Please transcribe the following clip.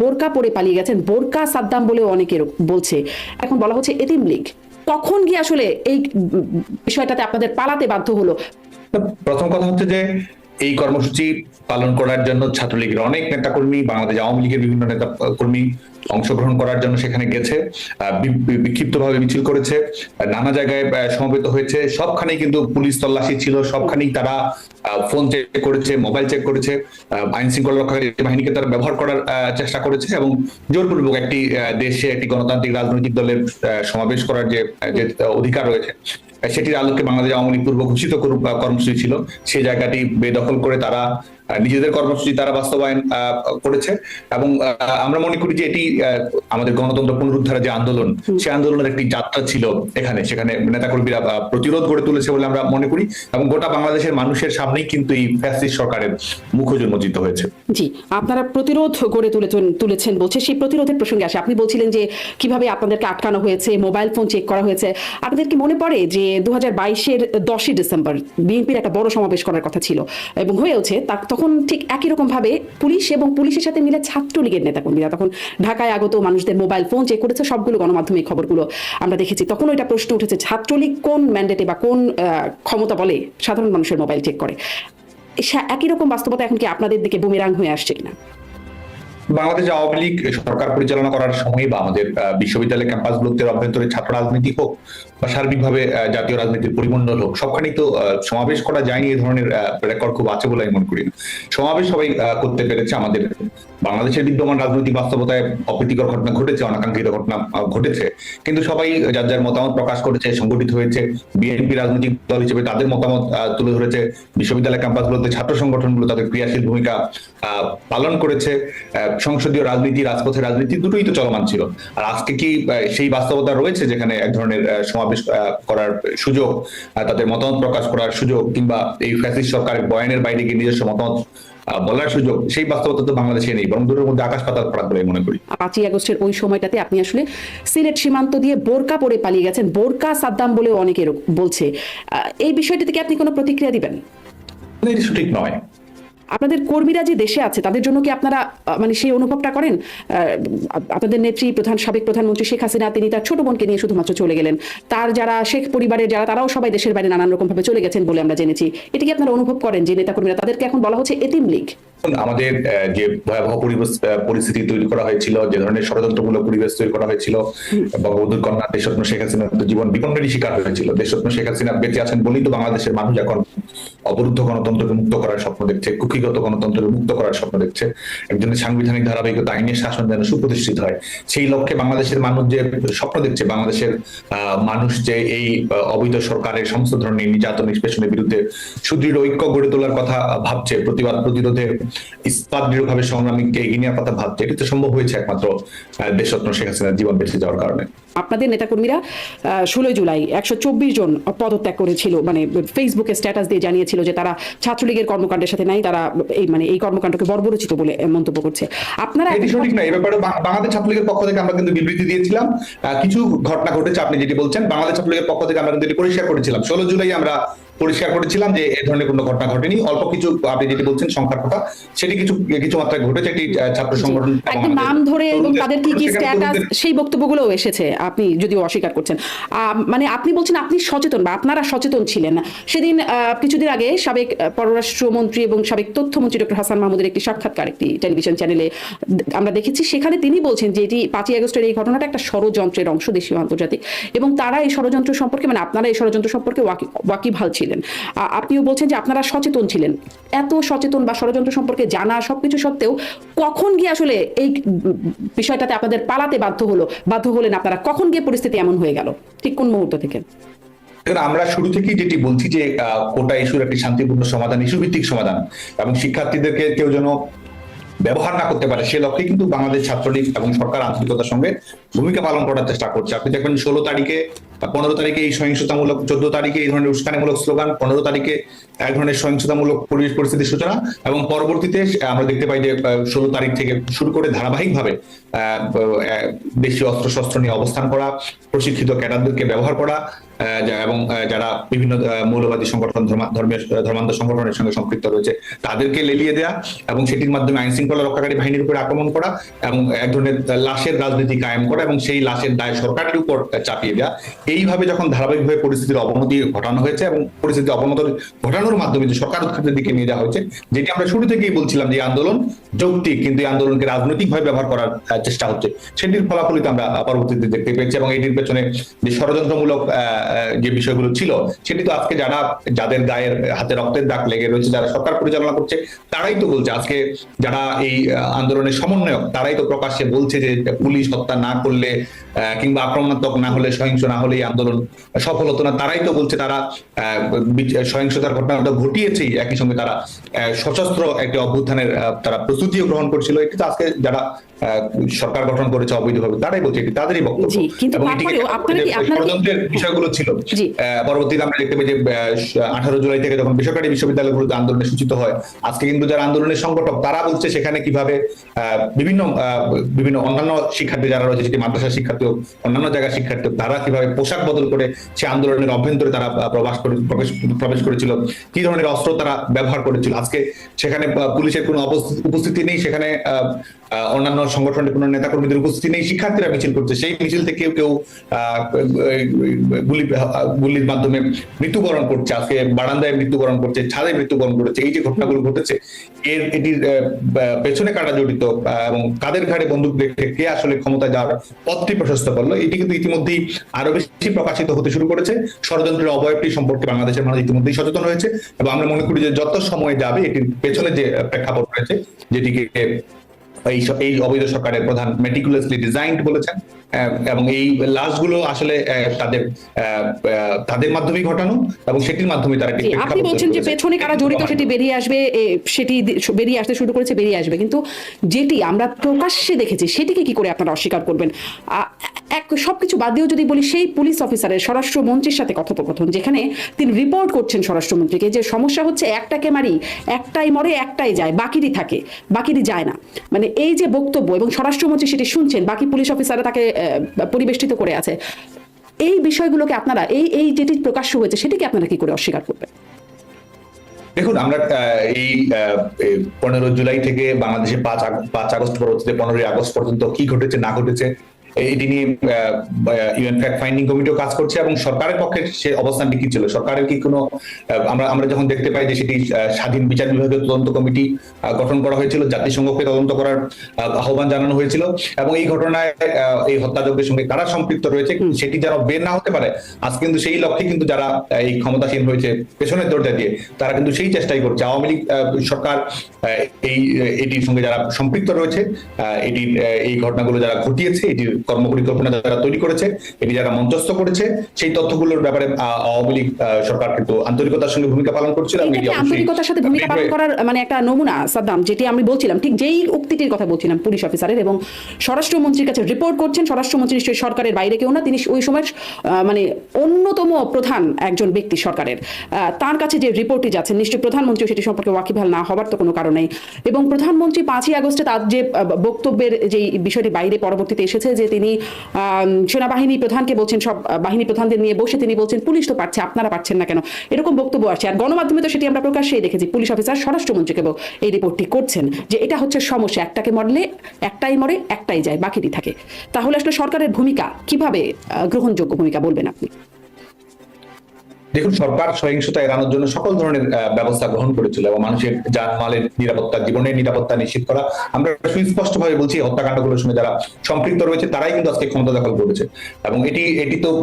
বোরকা পরে পালিয়ে গেছেন। বোরকা সাদ্দাম বলেও অনেকের বলছে। এখন বলা হচ্ছে এতিম লীগ। কখন গিয়ে আসলে এই বিষয়টাতে আপনাদের পালাতে বাধ্য হলো? প্রথম কথা হচ্ছে যে এই কর্মসূচি পালন করার জন্য ছাত্রলীগের অনেক নেতাকর্মী, বাংলাদেশ আওয়ামী লীগের বিভিন্ন নেতা কর্মী অংশগ্রহণ করার জন্য সেখানে গেছে বিক্ষিপ্তভাবে মিছিল করেছে নানা জায়গায় সমবেত হয়েছে। সবখানেই কিন্তু পুলিশ তল্লাশি ছিল, সবখানেই তারা ফোন চেক করেছে, মোবাইল চেক করেছে আইন শৃঙ্খলা রক্ষাকারী বাহিনীকে তারা ব্যবহার করার চেষ্টা করেছে এবং জোরপূর্বক একটি দেশে একটি গণতান্ত্রিক রাজনৈতিক দলের সমাবেশ করার যে অধিকার রয়েছে। সেটির আলোকে বাংলাদেশ আওয়ামী লীগ পূর্ব ঘোষিত কর্মসূচি ছিল সেই জায়গাটি বেদখল করে তারা নিজেদের কর্মসূচি তারা বাস্তবায়ন করেছে এবং আমরা মনে করি যে এটি আমাদের গণতন্ত্র পুনরুদ্ধারের যে আন্দোলন সেই আন্দোলনের একটি যাত্রা ছিল এখানে সেখানে নেতাকর্মীরা আহ, প্রতিরোধ গড়ে তুলেছে বলে আমরা মনে করি এবং গোটা বাংলাদেশের মানুষের সামনেই কিন্তু এই ফ্যাসিস্ট সরকারের মুখ উন্মোচিত হয়েছে। জি আপনারা প্রতিরোধ গড়ে তুলেছেন তুলেছেন বলছে সেই প্রতিরোধের প্রসঙ্গে আসে। আপনি বলছিলেন যে কীভাবে আপনাদেরকে আটকানো হয়েছে মোবাইল ফোন চেক করা হয়েছে। আপনাদের কি মনে পড়ে যে দু হাজার বাইশের দশই ডিসেম্বর বিএনপির একটা বড় সমাবেশ করার কথা ছিল এবং হয়েওছে তা তখন ঠিক একই রকম ভাবে পুলিশ এবং পুলিশের সাথে মিলে ছাত্রলীগের নেতাকর্মীরা তখন ঢাকায় আগত মানুষদের মোবাইল ফোন চেক করেছে, সবগুলো গণমাধ্যমে এই খবরগুলো আমরা দেখেছি। তখন ওইটা প্রশ্ন উঠেছে, ছাত্রলীগ কোন ম্যান্ডেটে বা কোন ক্ষমতা বলে সাধারণ মানুষের মোবাইল চেক করে? একই রকম বাস্তবতা এখন কি আপনাদের দিকে বুমেরাং হয়ে আসছে কিনা? বাংলাদেশ আওয়ামী লীগ সরকার পরিচালনা করার সময় বা আমাদের বিশ্ববিদ্যালয় ক্যাম্পাস ক্যাম্পাসগুলোতে অভ্যন্তরে ছাত্র রাজনীতি হোক বা সার্বিকভাবে ভাবে জাতীয় রাজনীতির পরিমণ্ডল হোক, সবখানেই তো সমাবেশ করা যায়নি, এ ধরনের রেকর্ড খুব আছে বলে আমি মনে করি সমাবেশ সবাই করতে পেরেছে আমাদের বাংলাদেশের বিদ্যমান রাজনৈতিক বাস্তবতায় অপ্রীতিকর ঘটনা ঘটেছে, অনাকাঙ্ক্ষিত ঘটনা ঘটেছে। কিন্তু সবাই যার যার মতামত প্রকাশ করেছে, সংগঠিত হয়েছে, বিএনপি রাজনৈতিক দল হিসেবে তাদের মতামত তুলে ধরেছে, বিশ্ববিদ্যালয় ক্যাম্পাসগুলোতে ছাত্র সংগঠনগুলো তাদের ক্রিয়াশীল ভূমিকা পালন করেছে সংসদীয় রাজনীতি, রাজপথের রাজনীতি দুটোই তো চলমান ছিল। আর আজকে কি সেই বাস্তবতা রয়েছে যেখানে এক ধরনের সমাবেশ করার সুযোগ তাদের মতামত প্রকাশ করার সুযোগ, কিংবা এই ফ্যাসিস্ট সরকারের বয়ানের বাইরে গিয়ে নিজস্ব মতামত বলার সুযোগ সেই বাস্তবতা তো বাংলাদেশে নেই বরং দুটোর মধ্যে আকাশ পাতাল ফারাক বলে মনে করি। পাঁচই আগস্টের ওই সময়টাতে আপনি আসলে সিলেট সীমান্ত দিয়ে বোরকা পরে পালিয়ে গেছেন। বোরকা সাদ্দাম বলে অনেকে বলছে। আহ, এই বিষয়টি থেকে আপনি কোনো প্রতিক্রিয়া দিবেন? এটা সঠিক নয়। আপনাদের কর্মীরা যে দেশে আছে, তাদের জন্য কি আপনারা মানে সেই অনুভবটা করেন? আপনাদের নেত্রী প্রধান, সাবেক প্রধানমন্ত্রী শেখ হাসিনা, তিনি তার ছোট বোনকে নিয়ে শুধুমাত্র চলে গেলেন। তার যারা, শেখ পরিবারের যারা, তারাও সবাই দেশের বাইরে নানান রকমভাবে চলে গেছেন বলে আমরা জেনেছি। এটা কি আপনারা অনুভব করেন যে নেতা কর্মীরা তাদেরকে এখন বলা হচ্ছে এতিম লীগ? আমাদের যে ভয়াবহ পরিবেশ পরিস্থিতি তৈরি করা হয়েছিল, যে ধরনের ষড়যন্ত্রমূলক পরিবেশ তৈরি করা হয়েছিল, বঙ্গবন্ধুর কন্যা দেশরত্ন শেখ হাসিনার জীবন বিপন্নেরই শিকার হয়েছিল। দেশরত্ন শেখ হাসিনা বেঁচে আছেন বলেই তো বাংলাদেশের মানুষ এখন অবরুদ্ধ গণতন্ত্রকে মুক্ত করার স্বপ্ন দেখছে কুকিগত গণতন্ত্রকে মুক্ত করার স্বপ্ন দেখছে। একজনের সাংবিধানিক ধারাবাহিকতা আইনের শাসন যেন সুপ্রতিষ্ঠিত হয়, সেই লক্ষ্যে বাংলাদেশের মানুষ যে স্বপ্ন দেখছে, বাংলাদেশের মানুষ যে এই অবৈধ সরকারের সমস্ত ধরনের নির্যাতন নিষ্পেষণের বিরুদ্ধে সুদৃঢ় ঐক্য গড়ে তোলার কথা ভাবছে, প্রতিবাদ প্রতিরোধে ইস্পাত দৃঢ়ভাবে সংগ্রামীকে এগিয়ে নেওয়ার কথা ভাবছে এটা তো সম্ভব হয়েছে একমাত্র দেশরত্ন শেখ হাসিনার জীবন বেঁচে যাওয়ার কারণে। আপনাদের নেতাকর্মীরা ষোলোই জুলাই একশো চব্বিশ জন পদত্যাগ করেছিল মানে ফেসবুকে স্ট্যাটাস দিয়ে জানিয়েছিল যে তারা ছাত্রলীগের কর্মকাণ্ডের সাথে নাই তারা এই মানে এই কর্মকাণ্ডকে বর্বরচিত বলে মন্তব্য করছে। আপনারা এটি সঠিক নয় এই ব্যাপারে বাংলাদেশ ছাত্রলীগের পক্ষ থেকে আমরা কিন্তু বিবৃতি দিয়েছিলাম। কিছু ঘটনা ঘটেছে আপনি যেটি বলছেন বাংলাদেশ ছাত্রলীগের পক্ষ থেকে আমরা কিন্তু এটি পরিষ্কার করেছিলাম। ষোলো জুলাই আমরা পরিষ্কার করেছিলাম যে এই ধরনের কোনো ঘটনা ঘটেনি। অল্প কিছু আপনি যেটি বলছেন সংখ্যার কথা সেটি কিছু কিছু মাত্রায় ঘটেছে। একটি ছাত্র সংগঠন নাম ধরে এবং তাদের কি কি স্ট্যাটাস সেই বক্তব্যগুলোও এসেছে আপনি যদিও অস্বীকার করছেন। মানে আপনি বলছেন আপনি সচেতন বা আপনারা সচেতন ছিলেন। সেদিন কিছুদিন আগে সাবেক পররাষ্ট্রমন্ত্রী এবং সাবেক তথ্যমন্ত্রী ডক্টর হাসান মাহমুদের একটি সাক্ষাৎকার একটি টেলিভিশন চ্যানেলে আমরা দেখেছি। সেখানে তিনি বলছেন যে এটি পাঁচই আগস্টের এই ঘটনাটা একটা ষড়যন্ত্রের অংশ দেশীয় আন্তর্জাতিক। এবং তারা এই ষড়যন্ত্র সম্পর্কে মানে আপনারা এই ষড়যন্ত্র সম্পর্কে ওয়াকি- ওয়াকিবহাল ছিলেন। আপনিও বলছেন যে আপনারা সচেতন ছিলেন। এত সচেতন বা ষড়যন্ত্র সম্পর্কে জানা সবকিছু সত্ত্বেও কখন গিয়ে আসলে এই বিষয়টাতে আপনাদের পালাতে বাধ্য হলো, বাধ্য হলেন আপনারা? কখন গিয়ে পরিস্থিতি এমন হয়ে গেল? ঠিক কোন মুহূর্ত থেকে? আমরা শুরু থেকেই যেটি বলছি যে কোটা ইস্যুর একটি শান্তিপূর্ণ সমাধান ইস্যু ভিত্তিক সমাধান এবং শিক্ষার্থীদেরকে কেউ যেন ব্যবহার না করতে পারে সে লক্ষ্যে কিন্তু বাংলাদেশ ছাত্রলীগ এবং সরকার আন্তরিকতার সঙ্গে ভূমিকা পালন করার চেষ্টা করছে। আপনি দেখবেন ষোলো তারিখে পনেরো তারিখে এই সহিংসতামূলক, চোদ্দ তারিখে এই ধরনের উস্কানিমূলক স্লোগান, পনেরো তারিখে এক ধরনের সহিংসতামূলক পরিবেশ পরিস্থিতির সূচনা এবং পরবর্তীতে আমরা দেখতে পাই যে ষোলো তারিখ থেকে শুরু করে ধারাবাহিকভাবে দেশীয় অস্ত্র শস্ত্র নিয়ে অবস্থান করা, প্রশিক্ষিত ক্যাডারদেরকে ব্যবহার করা এবং যারা বিভিন্ন মৌলবাদী সংগঠন ধর্মা- ধর্মীয় ধর্মান্ধ সংগঠনের সঙ্গে সম্পৃক্ত রয়েছে তাদেরকে লেলিয়ে দেওয়া এবং সেটির মাধ্যমে আইন শৃঙ্খলা রক্ষাকারী বাহিনীর উপর আক্রমণ করা এবং এক ধরনের লাশের রাজনীতি কায়েম করা এবং সেই লাশের দায় সরকারের উপর চাপিয়ে দেওয়া এইভাবে যখন ধারাবাহিকভাবে পরিস্থিতির অবনতি ঘটানো হয়েছে এবং পরিস্থিতি অবনতি ঘটানোর মাধ্যমে যে সরকার উৎখাতের দিকে নিয়ে যাওয়া হয়েছে যেটি আমরা শুরু থেকেই বলছিলাম যে আন্দোলন যৌক্তিক কিন্তু এই আন্দোলনকে রাজনৈতিকভাবে ব্যবহার করার চেষ্টা হচ্ছে। সেটির ফলাফলিত আমরা পরবর্তীতে দেখতে পেয়েছি এবং এটির পেছনে যে ষড়যন্ত্রমূলক আহ, যে বিষয়গুলো ছিল সেটি তো আজকে যারা যাদের গায়ের হাতে রক্তের দাগ লেগে রয়েছে যারা সরকার পরিচালনা করছে তারাই তো বলছে। আজকে যারা এই আন্দোলনের সমন্বয়ক তারাই তো প্রকাশ্যে বলছে যে পুলিশ হত্যা না করলে আহ, কিংবা আক্রমণাত্মক না হলে সহিংস না হলে এই আন্দোলন সফল হতো না। তারাই তো বলছে তারা সহিংসতার ঘটনা তো ঘটিয়েছেই। একই সঙ্গে তারা সশস্ত্র একটি অভ্যুত্থানের তারা প্রস্তুতিও গ্রহণ করছিল। এটি তো আজকে যারা আহ, সরকার গঠন করেছে অবৈধভাবে তারাই বলছে। এটি তাদেরই বক্তব্য। এবং বিষয়গুলো ছিল। পরবর্তীতে আমরা দেখতে পাই যে আঠারো জুলাই থেকে যখন বেসরকারি বিশ্ববিদ্যালয়গুলোতে আন্দোলনে সূচিত হয় আজকে কিন্তু যারা আন্দোলনের সংগঠক তারা বলছে সেখানে কীভাবে বিভিন্ন বিভিন্ন অন্যান্য শিক্ষার্থী যারা রয়েছে সেটি মাদ্রাসা শিক্ষার্থী হোক অন্যান্য জায়গার শিক্ষার্থী হোক, তারা কীভাবে পোশাক বদল করে সে আন্দোলনের অভ্যন্তরে তারা প্রবাস করে প্রবেশ প্রবেশ করেছিল কি ধরনের অস্ত্র তারা ব্যবহার করেছিল। আজকে সেখানে পুলিশের কোনো উপস্থিতি নেই সেখানে অন্যান্য সংগঠনের কোনো নেতাকর্মীদের উপস্থিতি নেই, শিক্ষার্থীরা মিছিল করছে, সেই মিছিল থেকে কেউ গুলি, গুলির মাধ্যমে মৃত্যুবরণ করছে, আজকে বারান্দায় মৃত্যুবরণ করছে, ছাদে মৃত্যুবরণ করেছে, এই যে ঘটনাগুলো ঘটেছে, এর, এটির পেছনে কারা জড়িত এবং কাদের ঘাড়ে বন্দুক রেখে কে আসলে ক্ষমতা যাওয়ার পথটি প্রশস্ত করল, এটি কিন্তু ইতিমধ্যেই আরও বেশি প্রকাশিত হতে শুরু করেছে, ষড়যন্ত্রের অবয়বটি সম্পর্কে বাংলাদেশের মানুষ ইতিমধ্যেই সচেতন হয়েছে, এবং আমরা মনে করি যে যত সময় যাবে, এটির পেছনে যে প্রেক্ষাপট রয়েছে, যেটিকে এই অবৈধ সরকারের প্রধান মেটিকুলাসলি ডিজাইন্ড বলেছেন। এবং এই লাশগুলো আসলে তাদের তাদের মাধ্যমেই ঘটানো এবং সেটির মাধ্যমে তারা আপনি বলছেন যে পেছনে কারা জড়িত সেটি বেরিয়ে আসবে সেটি বেরিয়ে আসতে শুরু করেছে বেরিয়ে আসবে। কিন্তু যেটি আমরা প্রকাশ্যে দেখেছি সেটিকে কি করে আপনারা অস্বীকার করবেন? এক সবকিছু বাদ দিয়েও যদি বলি সেই পুলিশ অফিসারের স্বরাষ্ট্রমন্ত্রীর সাথে কথোপকথন যেখানে তিনি রিপোর্ট করছেন স্বরাষ্ট্রমন্ত্রীকে যে সমস্যা হচ্ছে একটাকে মারি একটাই মরে একটাই যায় বাকিটি থাকে বাকিটি যায় না। মানে এই যে বক্তব্য এবং স্বরাষ্ট্রমন্ত্রী সেটি শুনছেন বাকি পুলিশ অফিসাররা তাকে পরিবেষ্টিত করে আছে। এই বিষয়গুলোকে আপনারা, এই এই যেটি প্রকাশ্য হয়েছে, সেটিকে আপনারা কি করে অস্বীকার করবেন? দেখুন, আমরা এই পনেরো জুলাই থেকে বাংলাদেশে পাঁচ পাঁচ আগস্ট পরবর্তীতে, পনেরোই আগস্ট পর্যন্ত কি ঘটেছে, না ঘটেছে এটি নিয়ে ইউএন ফ্যাক্ট ফাইন্ডিং কমিটিও কাজ করছে এবং সরকারের পক্ষে সে অবস্থানটি কি ছিল সরকারের কি কোনো আমরা আমরা যখন দেখতে পাই যে সেটি স্বাধীন বিচার বিভাগীয় তদন্ত কমিটি গঠন করা হয়েছিল জাতিসংঘকে তদন্ত করার আহ, আহ্বান জানানো হয়েছিল এবং এই ঘটনায় এই হত্যাযজ্ঞের সঙ্গে কারা সম্পৃক্ত রয়েছে সেটি যারা বের না হতে পারে আজ কিন্তু সেই লক্ষ্যে কিন্তু যারা এই ক্ষমতাসীন হয়েছে পেছনের দরজা দিয়ে তারা কিন্তু সেই চেষ্টাই করছে আওয়ামী লীগ সরকার এই এটির সঙ্গে যারা সম্পৃক্ত রয়েছে এটির এই ঘটনাগুলো যারা ঘটিয়েছে এটির কর্মপরিকল্পনা যারা তৈরি করেছে এটি যারা মঞ্চস্থ করেছে সেই তথ্যগুলোর ব্যাপারে আওয়ামী লীগ সরকার কিন্তু আন্তরিকতার সঙ্গে ভূমিকা পালন করছিল আন্তরিকতার সাথে ভূমিকা পালন করার মানে একটা নমুনা সাদ্দাম যেটি আমি বলছিলাম ঠিক যেই উক্তিটির কথা বলছিলাম পুলিশ অফিসারের এবং স্বরাষ্ট্রমন্ত্রীর কাছে রিপোর্ট করছেন স্বরাষ্ট্রমন্ত্রী নিশ্চয়ই সরকারের বাইরে কেউ না তিনি ওই সময় মানে অন্যতম প্রধান একজন ব্যক্তি সরকারের। তার কাছে যে রিপোর্টটি যাচ্ছেন নিশ্চয়ই প্রধানমন্ত্রী সেটি সম্পর্কে ওয়াকিবহাল না হবার তো কোনো কারণ। নেই এবং প্রধানমন্ত্রী পাঁচই আগস্টে তার যে বক্তব্যের যে বিষয়টি বাইরে পরবর্তীতে এসেছে যে তিনি সেনাবাহিনী প্রধানকে বলছেন, সব বাহিনী প্রধানদের নিয়ে বসে তিনি বলছেন, পুলিশ তো পারছে, আপনারা পারছেন না কেন? এরকম বক্তব্য আসছে। আর গণমাধ্যমে তো সেটি আমরা প্রকাশ্যেই দেখেছি। পুলিশ অফিসার স্বরাষ্ট্রমন্ত্রীকে এই রিপোর্টটি করছেন যে এটা হচ্ছে সমস্যা। একটাকে মরলে একটাই মরে, একটাই যায়, বাকিটি থাকে। তাহলে আসলে সরকারের ভূমিকা কীভাবে গ্রহণযোগ্য ভূমিকা বলবেন আপনি? দেখুন, সরকার সহিংসতা এড়ানোর জন্য সকল ধরনের ব্যবস্থা গ্রহণ করেছিল এবং মানুষের যানমালের নিরাপত্তা, জীবনের নিরাপত্তা নিশ্চিত করা। আমরা সুস্পষ্ট ভাবে বলছি হত্যাকাণ্ড হত্যাকাণ্ডগুলোর সঙ্গে যারা সম্পৃক্ত রয়েছে, তারাই কিন্তু আজকে ক্ষমতা দখল করেছে। এবং এটি এটি তো